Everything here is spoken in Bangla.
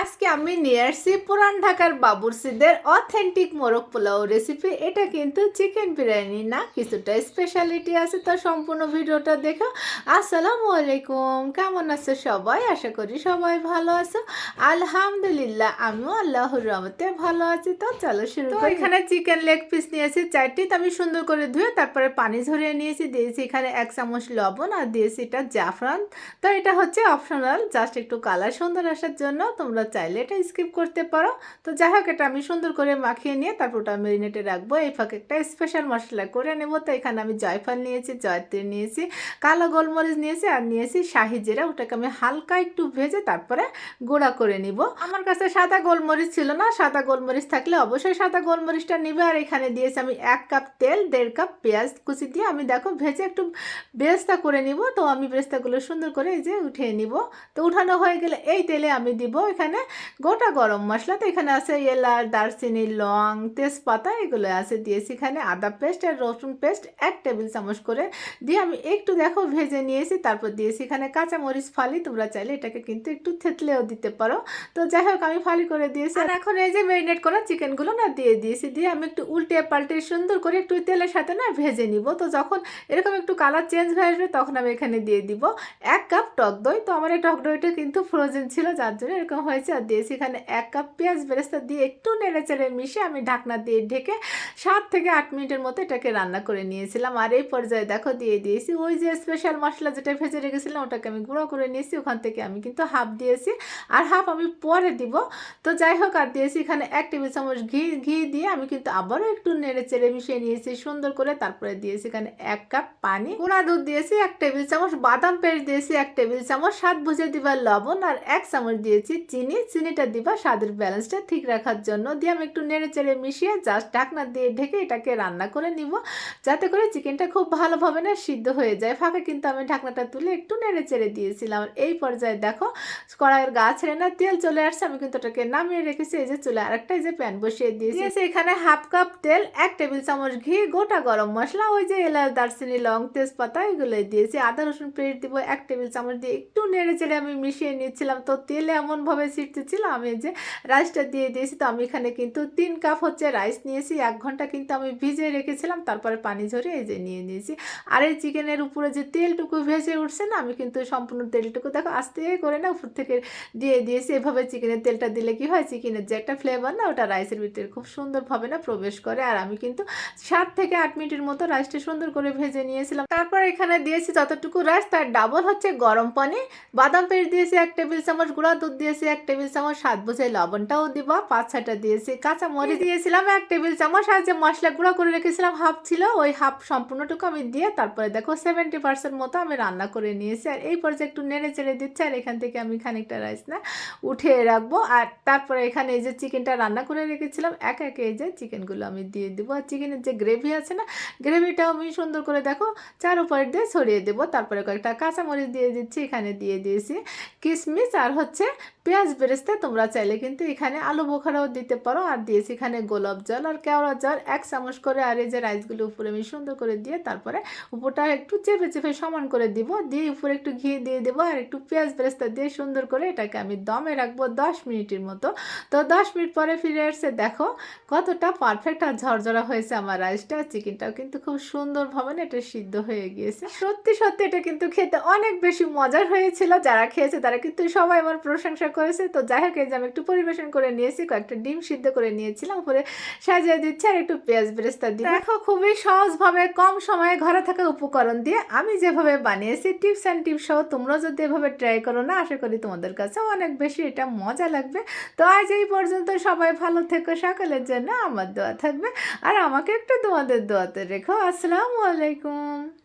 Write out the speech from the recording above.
আজকে আমি নিয়ে আসছি পুরান ঢাকার বাবুরসিদের অথেন্টিক মোরগ পোলাও রেসিপি এটা কিন্তু চিকেন বিরিয়ানি না কিছুটা স্পেশালিটি আছে তো সম্পূর্ণ ভিডিওটা দেখো। আসসালামু আলাইকুম কেমন আছো সবাই? আশা করি সবাই ভালো আছো। আলহামদুলিল্লাহ আমিও আল্লাহর রহমতে ভালো আছি। তো চলো শুরু করি। এখানে চিকেন লেগ পিস নিয়েছি চারটি তো আমি সুন্দর করে ধুয়ে তারপরে পানি ঝরিয়ে নিয়েছি। দিয়েছি এখানে এক চামচ লবণ আর দিয়েছি এটা জাফরান। তো এটা হচ্ছে অপশনাল জাস্ট একটু কালার সুন্দর আসার জন্য তোমরা চাইলে এটা স্কিপ করতে পারো। তো যাই হোক এটা আমি সুন্দর করে মাখিয়ে নিয়ে তারপর ওটা মেরিনেটে রাখব। এই ফাঁকে একটা স্পেশাল মশলা করে নেব। তো এখানে আমি জয়ফল নিয়েছি, জয়ত্রী নিয়েছি, কালো গোলমরিচ নিয়েছি আর নিয়েছি শাহি জিরা। ওটাকে আমি হালকা একটু ভেজে তারপরে গুঁড়া করে নিব। আমার কাছে সাদা গোলমরিচ ছিল না। সাদা গোলমরিচ থাকলে অবশ্যই সাদা গোলমরিচটা নিবে। আর এখানে দিয়েছি আমি এক কাপ তেল, দেড় কাপ পেঁয়াজ কুচি দিয়ে আমি দেখো ভেজে একটু বেরেস্তা করে নিব। তো আমি বেরেস্তাগুলো সুন্দর করে এই যে উঠিয়ে নিব। তো উঠানো হয়ে গেলে এই তেলে আমি দিব। এখানে গোটা গরম মশলা তো এখানে আছে, এলাচ, দারচিনি, লং, তেজপাতা এগুলো আছে দিয়েছি এখানে। আদা পেস্ট আর রসুন পেস্ট এক টেবিল চামচ করে দিয়ে আমি একটু দেখো ভেজে নিয়েছি, তারপর দিয়েছি এখানে কাঁচামরিচ, ফালি। তোমরা চাইলে এটাকে কিন্তু একটু থেতলেও দিতে পারো। তো যাই হোক, আমি ফালি করে দিয়েছি। আর এখন এই যে ম্যারিনেট করা চিকেনগুলো না দিয়ে দিয়েছি, দিয়ে আমি একটু উল্টে পাল্টে সুন্দর করে একটু তেলের সাথে না ভেজে নিব। তো যখন এরকম একটু কালার চেঞ্জ হয়ে আসবে, তখন আমি এখানে দিয়ে দিব এক কাপ টক দই। তো আমার এই টক দইটা কিন্তু ফ্রোজেন ছিল, যার জন্য এরকম হয়েছে। আর দিয়েছি এখানে এক কাপ পেঁয়াজ বেরেস্তা দিয়ে একটু নেড়ে মিশে আমি ঢাকনা দিয়ে ঢেকে সাত থেকে আট মিনিটের মতো এটাকে রান্না করে নিয়েছিলাম। আর এই পর্যায়ে দেখো দিয়ে দিয়েছি ওই যে স্পেশাল মশলা যেটা ভেজে রেখেছিলাম, ওটাকে আমি গুঁড়ো করে নিয়েছি। ওখান থেকে আমি কিন্তু হাফ দিয়েছি। আর হাফ আমি পরে দিব। তো যাই হোক, আর দিয়েছি এখানে এক টেবিল চামচ ঘি ঘি দিয়ে আমি কিন্তু আবারও একটু নেড়ে চেড়ে মিশিয়ে নিয়েছি সুন্দর করে। তারপরে দিয়েছি এখানে এক কাপ পানি, গুঁড়া দুধ দিয়েছি, এক টেবিল চামচ বাদাম পেস্ট দিয়েছি, এক টেবিল চামচ স্বাদ বুঝে দিবার লবণ, আর এক চামচ দিয়েছি চিনি। চিনিটা দিবা, স্বাদের ব্যালেন্সটা ঠিক রাখার জন্য। দিয়ে আমি একটু নেড়ে চেড়ে মিশিয়ে জাস্ট ঢাকনা দিয়ে ঢেকে এটাকে রান্না করে নিব। যাতে করে চিকেনটা খুব ভালোভাবে না সিদ্ধ হয়ে যায়। ফাঁকে কিন্তু আমি ঢাকনাটা তুলে একটু নেড়ে চেড়ে দিয়েছিলাম। এই পর্যায়ে দেখো, কড়াইয়ের গা ছেড়ে না তেল চলে আসছে। আমি কিন্তু ওটাকে নামিয়ে রেখেছি। এই যে চলে আরেকটা এই যে প্যান বসিয়ে দিয়েছি। দিয়েছি এখানে হাফ কাপ তেল, এক টেবিল চামচ ঘি, গোটা গরম মশলা, ওই যে এলাচ, দারচিনি, লং তেজপাতা এগুলো দিয়েছি। আদা, রসুন পেস্ট দিব, এক টেবিল চামচ দিয়ে একটু নেড়ে চেড়ে আমি মিশিয়ে নিচ্ছিলাম। তো তেলে এমনভাবে ছিটতেছিল আমি যে রাইসটা দিয়ে দিয়েছি। তো আমি এখানে কিন্তু তিন কাপ হচ্ছে রাইস নিয়েছি, এক ঘণ্টা কিন্তু আমি ভিজিয়ে রেখেছিলাম, তারপরে পানি ঝরে এই যে নিয়ে নিয়েছি। আর এই চিকেনের উপরে যে তেলটুকু ভেজে উঠছে না, আমি কিন্তু সম্পূর্ণ তেলটুকু দেখো, আস্তে করে না উপর থেকে দিয়ে দিয়েছি। এভাবে চিকেনের তেলটা দিলে কি হয় চিকেনের যে একটা ফ্লেভার না, ওটা রাইসের ভিতরে খুব সুন্দরভাবে না প্রবেশ করে। আর আমি কিন্তু সাত থেকে আট মিনিটের মতো রাইসটা সুন্দর করে ভেজে নিয়েছিলাম। তারপর এখানে দিয়েছি যতটুকু রাইস তার ডাবল হচ্ছে গরম পানি, বাদাম পেস্ট দিয়েছি এক টেবিল চামচ, গুঁড়া দুধ দিয়েছি এক টেবিল চামচ স্বাদ বুঝে লবণটাও দিবা পাঁচ ছয়টা দিয়েছি কাঁচা মরিচ দিয়েছিলাম এক টেবিল চামচ আর যে মশলা গুঁড়া করে রেখেছিলাম হাফ ছিল ওই হাফ সম্পূর্ণটুকু আমি দিয়ে তারপরে দেখো সেভেন্টি পার্সেন্ট মতো আমি রান্না করে নিয়েছি। আর এই পর্যায়ে একটু নেড়ে চেড়ে দিচ্ছি আর এখান থেকে আমি খানিকটা রাইস না উঠিয়ে রাখব। আর তারপরে এখানে এই যে চিকেনটা রান্না করে রেখেছিলাম এক এক এই যে চিকেনগুলো আমি দিয়ে দেবো। আর চিকেনের যে গ্রেভি আছে না গ্রেভিটাও আমি সুন্দর করে দেখো চার উপরে দিয়ে ছড়িয়ে দেবো। তারপরে কয়েকটা কাঁচামরিচ দিয়ে দিচ্ছি এখানে দিয়ে দিয়েছি কিশমিশ আর হচ্ছে পেঁয়াজ বেরেস্তা তোমরা চাইলে কিন্তু এখানে আলু বোখারাও দিতে পারো। আর দিয়েছি এখানে গোলাপ জল আর কেওড়া জল। এক চামচ করে আর এই যে রাইসগুলো উপরে আমি সুন্দর করে দিয়ে তারপরে উপরটা একটু চেপে চেপে সমান করে দিব। দিয়ে উপরে একটু ঘি দিয়ে দেবো আর একটু পেঁয়াজ বেরেস্তা দিয়ে সুন্দর করে এটাকে আমি দমে রাখব দশ মিনিটের মতো। তো দশ মিনিট পরে ফিরে এসে দেখো কতটা পারফেক্ট আর ঝরঝরা হয়েছে আমার রাইসটা চিকেনটাও কিন্তু খুব সুন্দরভাবে এটা সিদ্ধ হয়ে গিয়েছে। সত্যি সত্যি এটা কিন্তু খেতে অনেক বেশি মজার হয়েছিল। যারা খেয়েছে তারা কিন্তু সবাই আমার প্রশংসা করেছে। তো যাই হোক এই যে আমি একটু পরিবেশন করে নিয়েছি কয়েকটা ডিম সিদ্ধ করে নিয়েছিলাম উপরে সাজিয়ে দিচ্ছি আর একটু পেঁয়াজ বেরেস্তা দিয়ে। দেখো। খুবই সহজভাবে কম সময়ে ঘরে থাকা উপকরণ দিয়ে আমি যেভাবে বানিয়েছি টিপস অ্যান্ড টিপস সহ তোমরা যদি এভাবে ট্রাই করো না আশা করি তোমাদের কাছে অনেক বেশি এটা মজা লাগবে। তো আজ এই পর্যন্ত সবাই ভালো থেকো সকালের জন্য আমার দোয়া থাকবে। আর আমাকে একটু তোমাদের দোয়াতে রেখো। আসসালামু আলাইকুম।